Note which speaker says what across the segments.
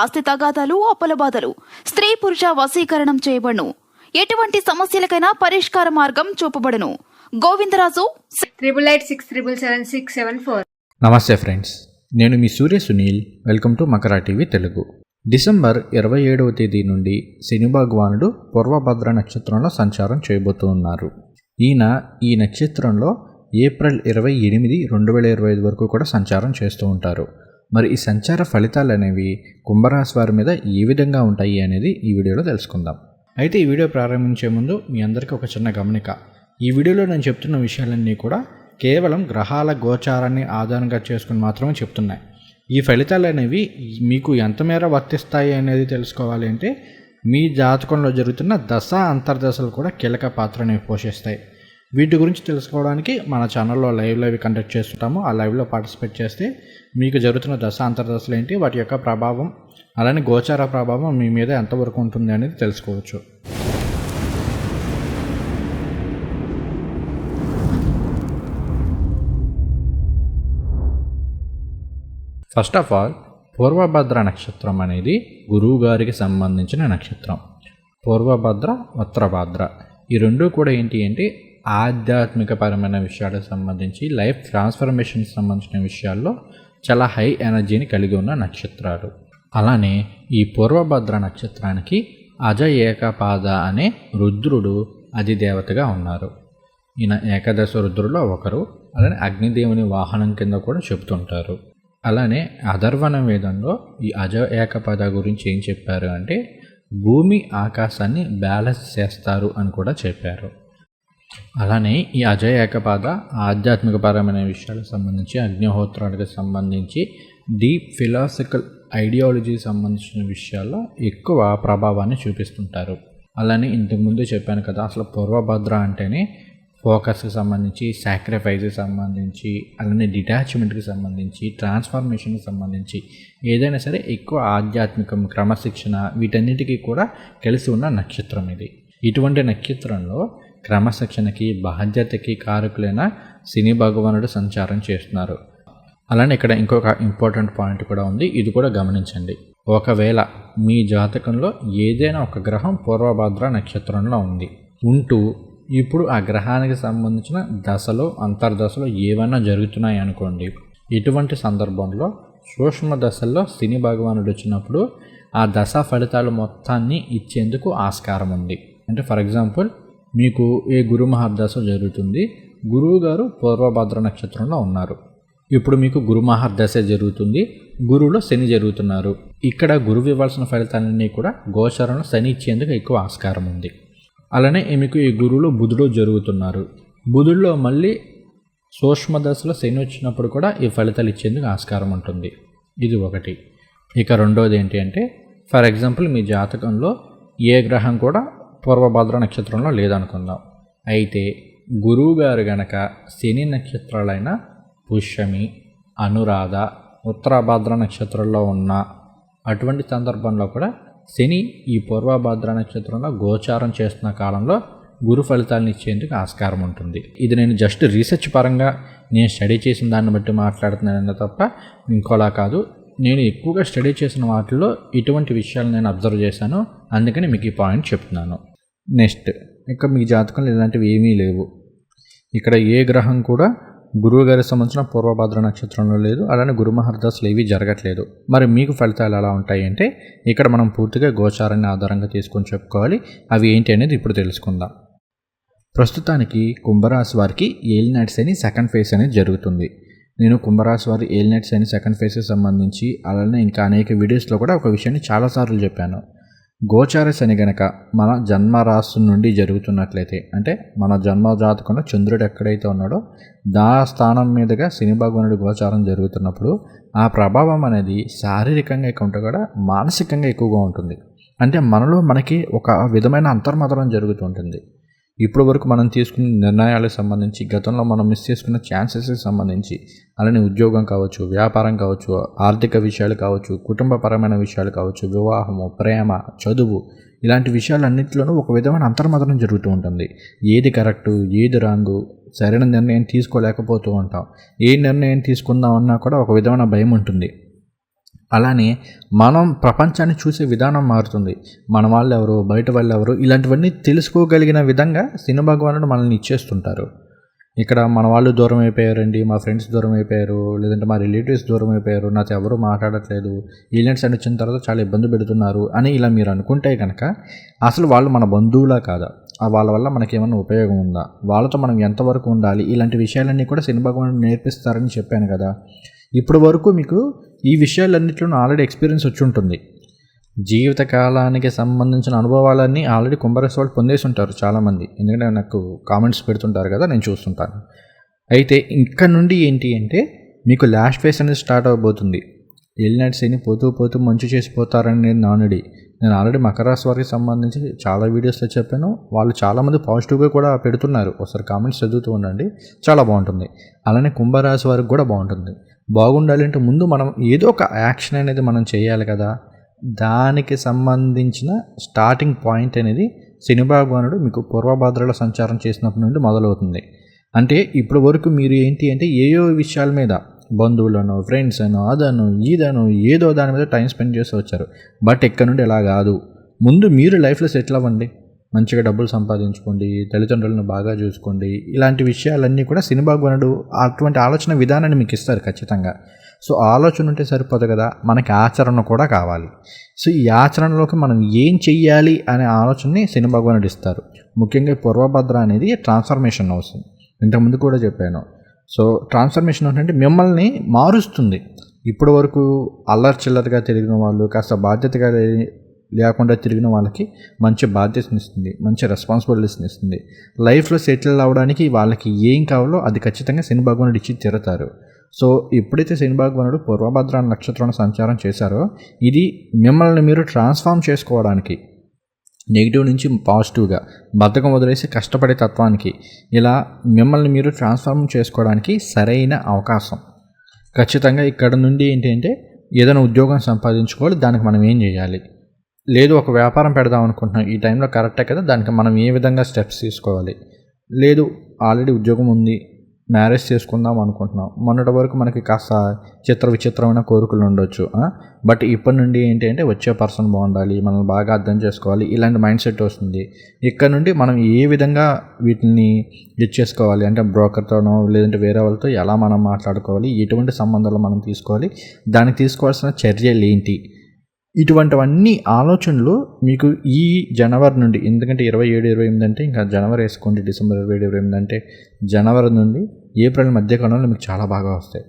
Speaker 1: ఆస్తి తగాదాలు అప్పుల బాధలు. స్త్రీ పురుష వశీకరణం చేయబడును. ఎటువంటి సమస్యలకైనా పరిష్కార మార్గం చూపబడును. Govindaraju
Speaker 2: triple eight six triple seven six seven four
Speaker 3: నమస్తే ఫ్రెండ్స్. నేను మీ Surya Sunil. Welcome to Makara TV Telugu. December ఇరవై ఏడవ తేదీ నుండి శని భగవానుడు పూర్వభద్ర నక్షత్రంలో సంచారం చేయబోతూ ఉన్నారు ఈయన ఈ నక్షత్రంలో ఏప్రిల్ ఇరవై ఎనిమిది రెండు వేల ఇరవై ఐదు వరకు కూడా సంచారం చేస్తూ ఉంటారు. మరి ఈ సంచార ఫలితాలు అనేవి కుంభరాశి వారి మీద ఏ విధంగా ఉంటాయి అనేది ఈ వీడియోలో తెలుసుకుందాం. అయితే ఈ వీడియో ప్రారంభించే ముందు మీ అందరికీ ఒక చిన్న గమనిక. ఈ వీడియోలో నేను చెప్తున్న విషయాలన్నీ కూడా కేవలం గ్రహాల గోచారాన్ని ఆధారంగా చేసుకుని మాత్రమే చెప్తున్నాయి. ఈ ఫలితాలు అనేవి మీకు ఎంతమేర వర్తిస్తాయి అనేది తెలుసుకోవాలి అంటే మీ జాతకంలో జరుగుతున్న దశ అంతర్దశలు కూడా కీలక పాత్రని పోషిస్తాయి. వీటి గురించి తెలుసుకోవడానికి మన ఛానల్లో లైవ్ లైవ్ కండక్ట్ చేస్తుంటాము. ఆ లైవ్లో పార్టిసిపేట్ చేస్తే మీకు జరుగుతున్న దశ అంతర్దశలు ఏంటి వాటి యొక్క ప్రభావం అలానే గోచార ప్రభావం మీ మీద ఎంతవరకు ఉంటుంది అనేది తెలుసుకోవచ్చు. ఫస్ట్ ఆఫ్ ఆల్ పూర్వభద్ర నక్షత్రం అనేది గురువు గారికి సంబంధించిన నక్షత్రం. పూర్వభద్ర ఉత్తరభద్ర. ఈ రెండు కూడా ఏంటి అంటే ఆధ్యాత్మికపరమైన విషయాలకు సంబంధించి లైఫ్ ట్రాన్స్ఫర్మేషన్కి సంబంధించిన విషయాల్లో చాలా హై ఎనర్జీని కలిగి ఉన్న నక్షత్రాలు. అలానే ఈ పూర్వభద్ర నక్షత్రానికి అజ ఏకపాద అనే రుద్రుడు అధిదేవతగా ఉన్నారు. ఈయన ఏకాదశ రుద్రుల్లో ఒకరు అలానే అగ్నిదేవుని వాహనం కింద కూడా చెబుతుంటారు. అలానే అధర్వణ వేదంలో ఈ అజ ఏకపద గురించి ఏం చెప్పారు అంటే భూమి ఆకాశాన్ని బ్యాలెన్స్ చేస్తారు అని కూడా చెప్పారు. అలానే ఈ అజయ ఏకపాద ఆధ్యాత్మికపరమైన విషయాలకు సంబంధించి అగ్నిహోత్రాలకు సంబంధించి డీప్ ఫిలాసికల్ ఐడియాలజీకి సంబంధించిన విషయాల్లో ఎక్కువ ప్రభావాన్ని చూపిస్తుంటారు. అలానే ఇంతకుముందే చెప్పాను కదా అసలు పూర్వభద్ర అంటేనే ఫోకస్కి సంబంధించి సాక్రిఫైస్కి సంబంధించి అలానే డిటాచ్మెంట్కి సంబంధించి ట్రాన్స్ఫర్మేషన్కి సంబంధించి ఏదైనా సరే ఎక్కువ ఆధ్యాత్మికం క్రమశిక్షణ వీటన్నిటికీ కూడా కలిసి ఉన్న నక్షత్రం ఇది. ఇటువంటి నక్షత్రంలో క్రమశిక్షణకి బాధ్యతకి కారకులైన శని భగవానుడు సంచారం చేస్తున్నారు. అలానే ఇక్కడ ఇంకొక ఇంపార్టెంట్ పాయింట్ కూడా ఉంది. ఇది కూడా గమనించండి. ఒకవేళ మీ జాతకంలో ఏదైనా ఒక గ్రహం పూర్వభద్ర నక్షత్రంలో ఉంది. ఉంటూ ఇప్పుడు ఆ గ్రహానికి సంబంధించిన దశలో అంతర్దశలో ఏవైనా జరుగుతున్నాయి అనుకోండి. ఇటువంటి సందర్భంలో సూక్ష్మ దశల్లో శని భగవానుడు వచ్చినప్పుడు ఆ దశ ఫలితాలు మొత్తాన్ని ఇచ్చేందుకు ఆస్కారం ఉంది. అంటే ఫర్ ఎగ్జాంపుల్ మీకు ఏ గురు మహర్దశ జరుగుతుంది? గురువు గారు పూర్వభద్ర నక్షత్రంలో ఉన్నారు. ఇప్పుడు మీకు గురు మహర్దశ జరుగుతుంది. గురువులో శని జరుగుతున్నారు. ఇక్కడ గురువు ఇవ్వాల్సిన ఫలితాలన్నీ కూడా గోచరంలో శని ఇచ్చేందుకు ఎక్కువ ఆస్కారం ఉంది. అలానే మీకు ఈ గురువులో బుధుడు జరుగుతున్నారు. బుధుడిలో మళ్ళీ సూక్ష్మ దశలో శని వచ్చినప్పుడు కూడా ఈ ఫలితాలు ఇచ్చేందుకు ఆస్కారం ఉంటుంది. ఇది ఒకటి. ఇక రెండోది ఏంటి అంటే ఫర్ ఎగ్జాంపుల్ మీ జాతకంలో ఏ గ్రహం కూడా పూర్వభద్ర నక్షత్రంలో లేదనుకుందాం. అయితే గురువు గారు గనక శని నక్షత్రాలైన పుష్యమి అనురాధ ఉత్తరభద్ర నక్షత్రంలో ఉన్న అటువంటి సందర్భంలో కూడా శని ఈ పూర్వభద్ర నక్షత్రంలో గోచారం చేస్తున్న కాలంలో గురు ఫలితాలను ఇచ్చేందుకు ఆస్కారం ఉంటుంది. ఇది నేను జస్ట్ రీసెర్చ్ పరంగా నేను స్టడీ చేసిన దాన్ని బట్టి మాట్లాడుతున్నాను తప్ప ఇంకోలా కాదు. నేను ఎక్కువగా స్టడీ చేసిన వాటిల్లో ఇటువంటి విషయాలు నేను అబ్జర్వ్ చేశాను. అందుకని మీకు ఈ పాయింట్ చెప్తున్నాను. నెక్స్ట్. ఇంకా మీ జాతకంలో ఇలాంటివి ఏమీ లేవు. ఇక్కడ ఏ గ్రహం కూడా గురువు గారికి సంబంధించిన పూర్వభద్ర నక్షత్రంలో లేదు. అలానే గురు మహర్దశలు ఏవి జరగట్లేదు. మరి మీకు ఫలితాలు ఎలా ఉంటాయి అంటే ఇక్కడ మనం పూర్తిగా గోచారాన్ని ఆధారంగా తీసుకొని చెప్పుకోవాలి. అవి ఏంటి అనేది ఇప్పుడు తెలుసుకుందాం. ప్రస్తుతానికి కుంభరాశి వారికి ఏలినాటి శని సెకండ్ ఫేజ్ అనేది జరుగుతుంది. నేను కుంభరాశి వారి ఏలినాటి శని సెకండ్ ఫేజ్కి సంబంధించి అలానే ఇంకా అనేక వీడియోస్లో కూడా ఒక విషయాన్ని చాలాసార్లు చెప్పాను. గోచార శని గనక మన జన్మరాశి నుండి జరుగుతున్నట్లయితే అంటే మన జన్మ జాతకంలో చంద్రుడు ఎక్కడైతే ఉన్నాడో దా స్థానం మీదుగా శని భగవానుడి గోచారం జరుగుతున్నప్పుడు ఆ ప్రభావం అనేది శారీరకంగా ఎక్కువ ఉంటే కూడా మానసికంగా ఎక్కువగా ఉంటుంది. అంటే మనలో మనకి ఒక విధమైన అంతర్మదనం జరుగుతుంటుంది ఇప్పటి వరకు మనం తీసుకున్న నిర్ణయాలకు సంబంధించి గతంలో మనం మిస్ చేసుకున్న ఛాన్సెస్కి సంబంధించి అలానే ఉద్యోగం కావచ్చు వ్యాపారం కావచ్చు ఆర్థిక విషయాలు కావచ్చు కుటుంబపరమైన విషయాలు కావచ్చు వివాహము ప్రేమ చదువు ఇలాంటి విషయాలన్నింటిలోనూ ఒక విధమైన అంతర్మదనం జరుగుతూ ఉంటుంది. ఏది కరెక్టు ఏది రాంగు సరైన నిర్ణయం తీసుకోలేకపోతూ ఉంటాం. ఏ నిర్ణయం తీసుకుందామన్నా కూడా ఒక విధమైన భయం ఉంటుంది. అలానే మనం ప్రపంచాన్ని చూసే విధానం మారుతుంది. మన వాళ్ళు ఎవరు బయట వాళ్ళు ఎవరు ఇలాంటివన్నీ తెలుసుకోగలిగిన విధంగా సిని భగవానుడు మనల్ని ఇచ్చేస్తుంటారు. ఇక్కడ మన వాళ్ళు దూరం అయిపోయారండి మా ఫ్రెండ్స్ దూరం అయిపోయారు లేదంటే మా రిలేటివ్స్ దూరం అయిపోయారు నాతో ఎవరు మాట్లాడట్లేదు ఈవెంట్స్ అని వచ్చిన తర్వాత చాలా ఇబ్బంది పెడుతున్నారు అని ఇలా మీరు అనుకుంటే కనుక అసలు వాళ్ళు మన బంధువులా కాదా? ఆ వాళ్ళ వల్ల మనకి ఏమైనా ఉపయోగం ఉందా? వాళ్ళతో మనం ఎంతవరకు ఉండాలి? ఇలాంటి విషయాలన్నీ కూడా సినిమా భగవానుడు నేర్పిస్తారని చెప్పాను కదా. ఇప్పటి వరకు మీకు ఈ విషయాలన్నింటిలోనూ ఆల్రెడీ ఎక్స్పీరియన్స్ వచ్చి ఉంటుంది. జీవితకాలానికి సంబంధించిన అనుభవాలన్నీ ఆల్రెడీ కుంభరాశి వాళ్ళు పొందేసి ఉంటారు చాలామంది. ఎందుకంటే నాకు కామెంట్స్ పెడుతుంటారు కదా నేను చూస్తుంటాను. అయితే ఇక్కడ నుండి ఏంటి అంటే మీకు లాస్ట్ ఫేస్ అనేది స్టార్ట్ అవబోతుంది. ఎల్నట్ అని పోతూ పోతూ మంచి చేసిపోతారని నేను నానుడి. నేను ఆల్రెడీ మకర రాశి వారికి సంబంధించి చాలా వీడియోస్లో చెప్పాను. వాళ్ళు చాలామంది పాజిటివ్గా కూడా పెడుతున్నారు. ఒకసారి కామెంట్స్ చదువుతూ ఉండండి. చాలా బాగుంటుంది. అలానే కుంభరాశి వారికి కూడా బాగుంటుంది. బాగుండాలంటే ముందు మనం ఏదో ఒక యాక్షన్ అనేది మనం చేయాలి కదా. దానికి సంబంధించిన స్టార్టింగ్ పాయింట్ అనేది శని భగవానుడు మీకు పూర్వభద్రలో సంచారం చేసినప్పటి నుండి మొదలవుతుంది. అంటే ఇప్పటి వరకు మీరు ఏంటి అంటే ఏయో విషయాల మీద బంధువులను ఫ్రెండ్స్ అను అదను ఈదను ఏదో దాని మీద టైం స్పెండ్ చేసి వచ్చారు. బట్ ఇక్కడ నుండి ఎలా కాదు. ముందు మీరు లైఫ్లో సెటిల్ అవ్వండి. మంచిగా డబ్బులు సంపాదించుకోండి తల్లిదండ్రులను బాగా చూసుకోండి ఇలాంటి విషయాలన్నీ కూడా సినిమా భగవానుడు అటువంటి ఆలోచన విధానాన్ని మీకు ఇస్తారు ఖచ్చితంగా. సో ఆలోచన ఉంటే సరిపోదు కదా మనకి ఆచరణ కూడా కావాలి. సో ఈ ఆచరణలోకి మనం ఏం చెయ్యాలి అనే ఆలోచనని సినిమా భగవానుడు ఇస్తారు. ముఖ్యంగా పూర్వభద్ర అనేది ట్రాన్స్ఫర్మేషన్ అవసరం ఇంతకుముందు కూడా చెప్పాను. సో ట్రాన్స్ఫర్మేషన్ ఏంటంటే మిమ్మల్ని మారుస్తుంది. ఇప్పటి వరకు అల్లరి చిల్లరగా తిరిగిన వాళ్ళు కాస్త బాధ్యతగా లేకుండా తిరిగిన వాళ్ళకి మంచి బాధ్యతని ఇస్తుంది మంచి రెస్పాన్సిబిలిటీస్ని ఇస్తుంది. లైఫ్లో సెటిల్ అవ్వడానికి వాళ్ళకి ఏం కావాలో అది ఖచ్చితంగా శని భగవానుడు ఇచ్చి తీరతారు. సో ఎప్పుడైతే శని భగవానుడు పూర్వభద్ర నక్షత్రం సంచారం చేశారో ఇది మిమ్మల్ని మీరు ట్రాన్స్ఫార్మ్ చేసుకోవడానికి నెగిటివ్ నుంచి పాజిటివ్గా బద్ధకం వదిలేసి కష్టపడే తత్వానికి ఇలా మిమ్మల్ని మీరు ట్రాన్స్ఫార్మ్ చేసుకోవడానికి సరైన అవకాశం. ఖచ్చితంగా ఇక్కడ నుండి ఏంటంటే ఏదైనా ఉద్యోగం సంపాదించుకోవాలి దానికి మనం ఏం చేయాలి? లేదు ఒక వ్యాపారం పెడదాం అనుకుంటున్నాం. ఈ టైంలో కరెక్టే కదా? దానికి మనం ఏ విధంగా స్టెప్స్ తీసుకోవాలి? లేదు ఆల్రెడీ ఉద్యోగం ఉంది మ్యారేజ్ చేసుకుందాం అనుకుంటున్నాం. మొన్నటి వరకు మనకి కాస్త చిత్ర విచిత్రమైన కోరికలు ఉండొచ్చు బట్ ఇప్పటి నుండి ఏంటి అంటే వచ్చే పర్సన్ బాగుండాలి మనం బాగా అర్థం చేసుకోవాలి ఇలాంటి మైండ్ సెట్ వస్తుంది. ఇక్కడ నుండి మనం ఏ విధంగా వీటిని ఇది చేసుకోవాలి? అంటే బ్రోకర్తోనో లేదంటే వేరే వాళ్ళతో ఎలా మనం మాట్లాడుకోవాలి? ఎటువంటి సంబంధాలు మనం తీసుకోవాలి? దానికి తీసుకోవాల్సిన చర్యలు ఏంటి? ఇటువంటివన్నీ ఆలోచనలు మీకు ఈ జనవరి నుండి ఎందుకంటే ఇరవై ఏడు ఇరవై ఎనిమిది అంటే ఇంకా జనవరి వేసుకోండి డిసెంబర్ ఇరవై ఏడు ఇరవై ఎనిమిది అంటే జనవరి నుండి ఏప్రిల్ మధ్యకాలంలో మీకు చాలా బాగా వస్తాయి.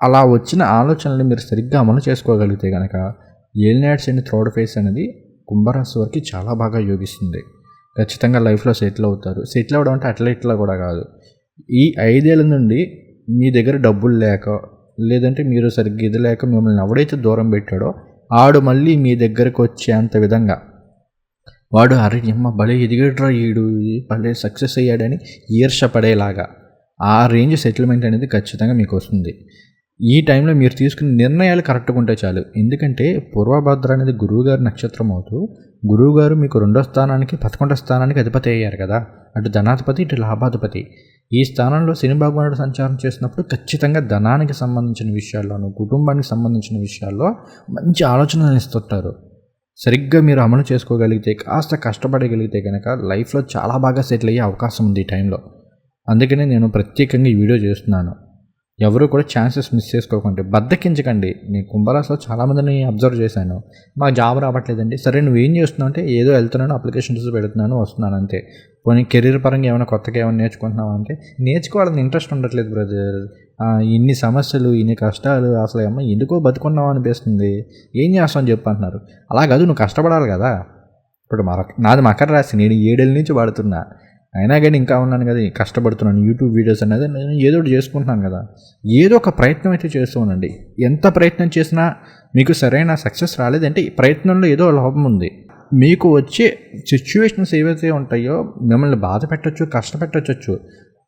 Speaker 3: అలా వచ్చిన ఆలోచనలు మీరు సరిగ్గా అమలు చేసుకోగలిగితే కనుక ఏలినాడ్స్ అండ్ థ్రోడ్ ఫేస్ అనేది కుంభరాశి వరకు చాలా బాగా యోగిస్తుంది. ఖచ్చితంగా లైఫ్లో సెటిల్ అవుతారు. సెటిల్ అవ్వడం అంటే అట్లా ఇట్లా కూడా కాదు. ఈ ఐదేళ్ళ నుండి మీ దగ్గర డబ్బులు లేక లేదంటే మీరు సరిగ్గా ఇది లేక మిమ్మల్ని ఎవడైతే దూరం పెట్టాడో ఆడు మళ్ళీ మీ దగ్గరకు వచ్చేంత విధంగా. వాడు అరే అమ్మ భలే ఎదిగడ్రా ఈడు భలే సక్సెస్ అయ్యాడని ఈర్ష పడేలాగా ఆ రేంజ్ సెటిల్మెంట్ అనేది ఖచ్చితంగా మీకు వస్తుంది. ఈ టైంలో మీరు తీసుకునే నిర్ణయాలు కరెక్ట్గా ఉంటే చాలు. ఎందుకంటే పూర్వభద్ర అనేది గురువుగారి నక్షత్రం అవుతూ గురువుగారు మీకు రెండో స్థానానికి పదకొండో స్థానానికి అధిపతి అయ్యారు కదా. అటు ధనాధిపతి ఇటు లాభాధిపతి. ఈ స్థానంలో శని భగవానుడు సంచారం చేసినప్పుడు ఖచ్చితంగా ధనానికి సంబంధించిన విషయాల్లోనూ కుటుంబానికి సంబంధించిన విషయాల్లో మంచి ఆలోచనలు ఇస్తుంటారు సరిగ్గా మీరు అమలు చేసుకోగలిగితే కాస్త కష్టపడగలిగితే కనుక లైఫ్లో చాలా బాగా సెటిల్ అయ్యే అవకాశం ఉంది ఈ టైంలో. అందుకనే నేను ప్రత్యేకంగా ఈ వీడియో చేస్తున్నాను. ఎవరు కూడా ఛాన్సెస్ మిస్ చేసుకోకండి. బద్దకించకండి. నేను కుంభరాశిలో చాలామందిని అబ్జర్వ్ చేశాను. మాకు జాబ్ రావట్లేదండి. సరే నువ్వు ఏం చేస్తున్నావు అంటే ఏదో వెళ్తున్నాను అప్లికేషన్స్ పెడుతున్నాను వస్తున్నాను అంతే. పోనీ కెరీర్ పరంగా ఏమైనా కొత్తగా ఏమైనా నేర్చుకుంటున్నావు అంటే నేర్చుకోవాలని ఇంట్రెస్ట్ ఉండట్లేదు బ్రదర్ ఇన్ని సమస్యలు ఇన్ని కష్టాలు అసలు ఏమో ఎందుకో బతుకున్నావు అనిపిస్తుంది. ఏం చేస్తావు అని చెప్పి అంటున్నారు. అలా కాదు నువ్వు కష్టపడాలి కదా. ఇప్పుడు మర నాది మకర రాశి. నేను ఏడేళ్ళ నుంచి వాడుతున్నా. అయినా కానీ ఇంకా ఉన్నాను కదా కష్టపడుతున్నాను యూట్యూబ్ వీడియోస్ అనేది నేను ఏదో ఒకటి చేసుకుంటున్నాను కదా. ఏదో ఒక ప్రయత్నం అయితే చేస్తూ ఉండండి ఎంత ప్రయత్నం చేసినా మీకు సరైన సక్సెస్ రాలేదంటే ఈ ప్రయత్నంలో ఏదో లోపం ఉంది. మీకు వచ్చే సిచ్యువేషన్స్ ఏవైతే ఉంటాయో మిమ్మల్ని బాధ పెట్టచ్చు కష్టపెట్టచ్చు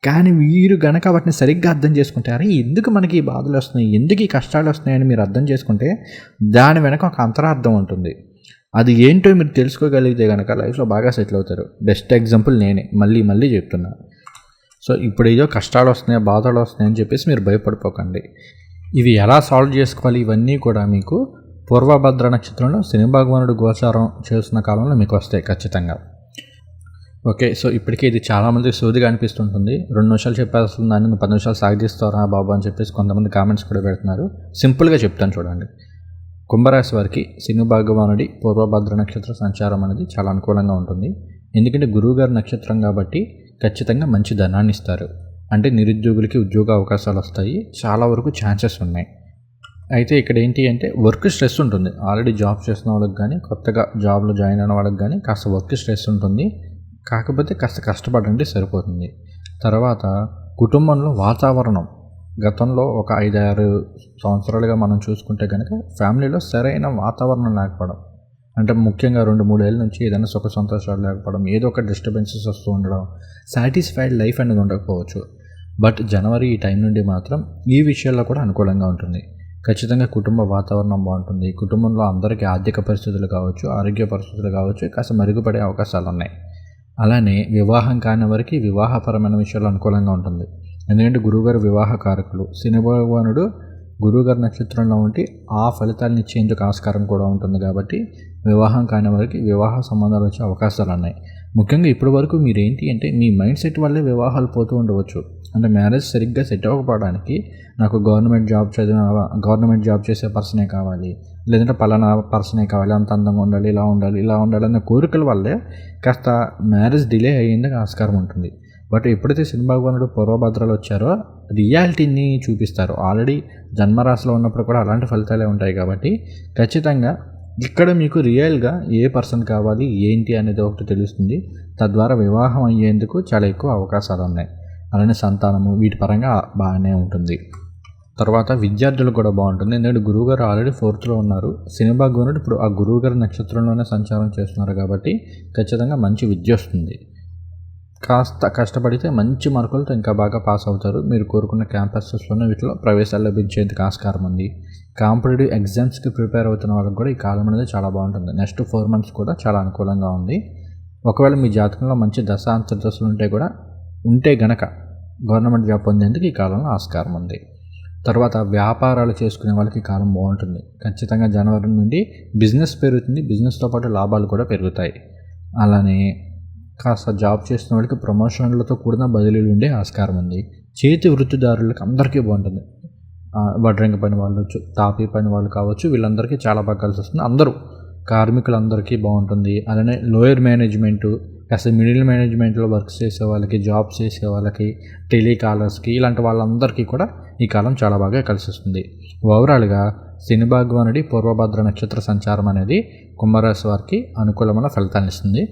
Speaker 3: కానీ మీరు గనక వాటిని సరిగ్గా అర్థం చేసుకుంటే అరే ఎందుకు మనకి ఈ బాధలు వస్తున్నాయి? ఎందుకు ఈ కష్టాలు వస్తున్నాయని మీరు అర్థం చేసుకుంటే దాని వెనక ఒక అంతరార్థం ఉంటుంది. అది ఏంటో మీరు తెలుసుకోగలిగితే కనుక లైఫ్లో బాగా సెటిల్ అవుతారు. బెస్ట్ ఎగ్జాంపుల్ నేనే. మళ్ళీ మళ్ళీ చెప్తున్నా. సో ఇప్పుడు ఏదో కష్టాలు వస్తున్నాయి బాధలు వస్తున్నాయి అని చెప్పేసి మీరు భయపడిపోకండి. ఇవి ఎలా సాల్వ్ చేసుకోవాలి? ఇవన్నీ కూడా మీకు పూర్వభద్ర నక్షత్రంలో శని భగవానుడు గోచారం చేస్తున్న కాలంలో మీకు వస్తాయి ఖచ్చితంగా. ఓకే సో ఇప్పటికే ఇది చాలామంది సోదిగా అనిపిస్తుంటుంది. రెండు నిమిషాలు చెప్పేస్తుంది దాన్ని పది నిమిషాలు సాగదీస్తారా బాబు అని చెప్పేసి కొంతమంది కామెంట్స్ కూడా పెడుతున్నారు. సింపుల్గా చెప్తాను చూడండి. కుంభరాశి వారికి శని భగవానుడి పూర్వభద్ర నక్షత్ర సంచారం అనేది చాలా అనుకూలంగా ఉంటుంది. ఎందుకంటే గురువుగారి నక్షత్రం కాబట్టి ఖచ్చితంగా మంచి ధనాన్ని ఇస్తారు. అంటే నిరుద్యోగులకి ఉద్యోగ అవకాశాలు వస్తాయి. చాలా వరకు ఛాన్సెస్ ఉన్నాయి. అయితే ఇక్కడ ఏంటి అంటే వర్క్ స్ట్రెస్ ఉంటుంది. ఆల్రెడీ జాబ్ చేసిన వాళ్ళకి కానీ కొత్తగా జాబ్లో జాయిన్ అయిన వాళ్ళకి కానీ కాస్త వర్క్ స్ట్రెస్ ఉంటుంది. కాకపోతే కాస్త కష్టపడండి సరిపోతుంది. తర్వాత కుటుంబంలో వాతావరణం గతంలో ఒక ఐదారు సంవత్సరాలుగా మనం చూసుకుంటే కనుక ఫ్యామిలీలో సరైన వాతావరణం లేకపోవడం అంటే ముఖ్యంగా రెండు మూడేళ్ళ నుంచి ఏదైనా సుఖ సంతోషాలు లేకపోవడం ఏదో ఒక డిస్టర్బెన్సెస్ వస్తూ ఉండడం సాటిస్ఫైడ్ లైఫ్ అనేది ఉండకపోవచ్చు. బట్ జనవరి ఈ టైం నుండి మాత్రం ఈ విషయాల్లో కూడా అనుకూలంగా ఉంటుంది. ఖచ్చితంగా కుటుంబ వాతావరణం బాగుంటుంది. కుటుంబంలో అందరికీ ఆర్థిక పరిస్థితులు కావచ్చు ఆరోగ్య పరిస్థితులు కావచ్చు కాస్త మెరుగుపడే అవకాశాలు ఉన్నాయి. అలానే వివాహం కాని వారికి వివాహపరమైన విషయాలు అనుకూలంగా ఉంటుంది. ఎందుకంటే గురువుగారు వివాహ కారకులు శని భగవానుడు గురువుగారి నక్షత్రంలో ఉంటే ఆ ఫలితాలను ఇచ్చేందుకు ఆస్కారం కూడా ఉంటుంది కాబట్టి వివాహం కాని వారికి వివాహ సంబంధాలు వచ్చే అవకాశాలు ఉన్నాయి. ముఖ్యంగా ఇప్పటి వరకు మీరేంటి అంటే మీ మైండ్ సెట్ వల్లే వివాహాలు పోతూ ఉండవచ్చు. అంటే మ్యారేజ్ సరిగ్గా సెట్ అవ్వకపోవడానికి నాకు గవర్నమెంట్ జాబ్ చదివిన గవర్నమెంట్ జాబ్ చేసే పర్సనే కావాలి. లేదంటే పలానా పర్సనే కావాలి. అంత అందంగా ఉండాలి ఇలా ఉండాలి ఇలా ఉండాలి అనే కోరికల వల్లే కాస్త మ్యారేజ్ డిలే అయ్యేందుకు ఆస్కారం ఉంటుంది. బట్ ఎప్పుడైతే సినిమా భగవానుడు పూర్వభద్రలు వచ్చారో రియాలిటీని చూపిస్తారు. ఆల్రెడీ జన్మరాశిలో ఉన్నప్పుడు కూడా అలాంటి ఫలితాలే ఉంటాయి కాబట్టి ఖచ్చితంగా ఇక్కడ మీకు రియల్గా ఏ పర్సన్ కావాలి ఏంటి అనేది ఒకటి తెలుస్తుంది. తద్వారా వివాహం అయ్యేందుకు చాలా ఎక్కువ అవకాశాలు ఉన్నాయి. అలానే సంతానము వీటి పరంగా బాగానే ఉంటుంది. తర్వాత విద్యార్థులు కూడా బాగుంటుంది. ఎందుకంటే గురువుగారు ఆల్రెడీ ఫోర్త్లో ఉన్నారు. సినిమా గురుడు ఇప్పుడు ఆ గురువుగారి నక్షత్రంలోనే సంచారం చేస్తున్నారు కాబట్టి ఖచ్చితంగా మంచి విద్య వస్తుంది. కాస్త కష్టపడితే మంచి మార్కులతో ఇంకా బాగా పాస్ అవుతారు. మీరు కోరుకున్న క్యాంపసెస్లోనే వీటిలో ప్రవేశాలు లభించేందుకు ఆస్కారం ఉంది. కాంపిటేటివ్ ఎగ్జామ్స్కి ప్రిపేర్ అవుతున్న వాళ్ళకి కూడా ఈ కాలం అనేది చాలా బాగుంటుంది. నెక్స్ట్ ఫోర్ మంత్స్ కూడా చాలా అనుకూలంగా ఉంది. ఒకవేళ మీ జాతకంలో మంచి దశ అంతర్దశలు ఉంటే కూడా ఉంటే గనక గవర్నమెంట్ జాబ్ పొందేందుకు ఈ కాలంలో ఆస్కారం ఉంది. తర్వాత వ్యాపారాలు చేసుకునే వాళ్ళకి ఈ కాలం బాగుంటుంది. ఖచ్చితంగా జనవరి నుండి బిజినెస్ పెరుగుతుంది. బిజినెస్తో పాటు లాభాలు కూడా పెరుగుతాయి. అలానే కాస్త జాబ్ చేస్తున్న వాళ్ళకి ప్రమోషన్లతో కూడిన బదిలీలు ఉండే ఆస్కారం ఉంది. చేతి వృత్తిదారులకు అందరికీ బాగుంటుంది. వడ్రంగి పని వాళ్ళు వచ్చు, తాపీ పని వాళ్ళు కావచ్చు వీళ్ళందరికీ చాలా బాగా కలిసి వస్తుంది. అందరూ కార్మికులందరికీ బాగుంటుంది. అలానే లోయర్ మేనేజ్మెంటు కాస్త మిడిల్ మేనేజ్మెంట్లో వర్క్ చేసే వాళ్ళకి జాబ్ చేసే వాళ్ళకి టెలికాలర్స్కి ఇలాంటి వాళ్ళందరికీ కూడా ఈ కాలం చాలా బాగా కలిసి వస్తుంది. ఓవరాల్గా శని భగవానుడి పూర్వభద్ర నక్షత్ర సంచారం అనేది కుంభరాశి వారికి అనుకూలమైన ఫలితాన్ని ఇస్తుంది.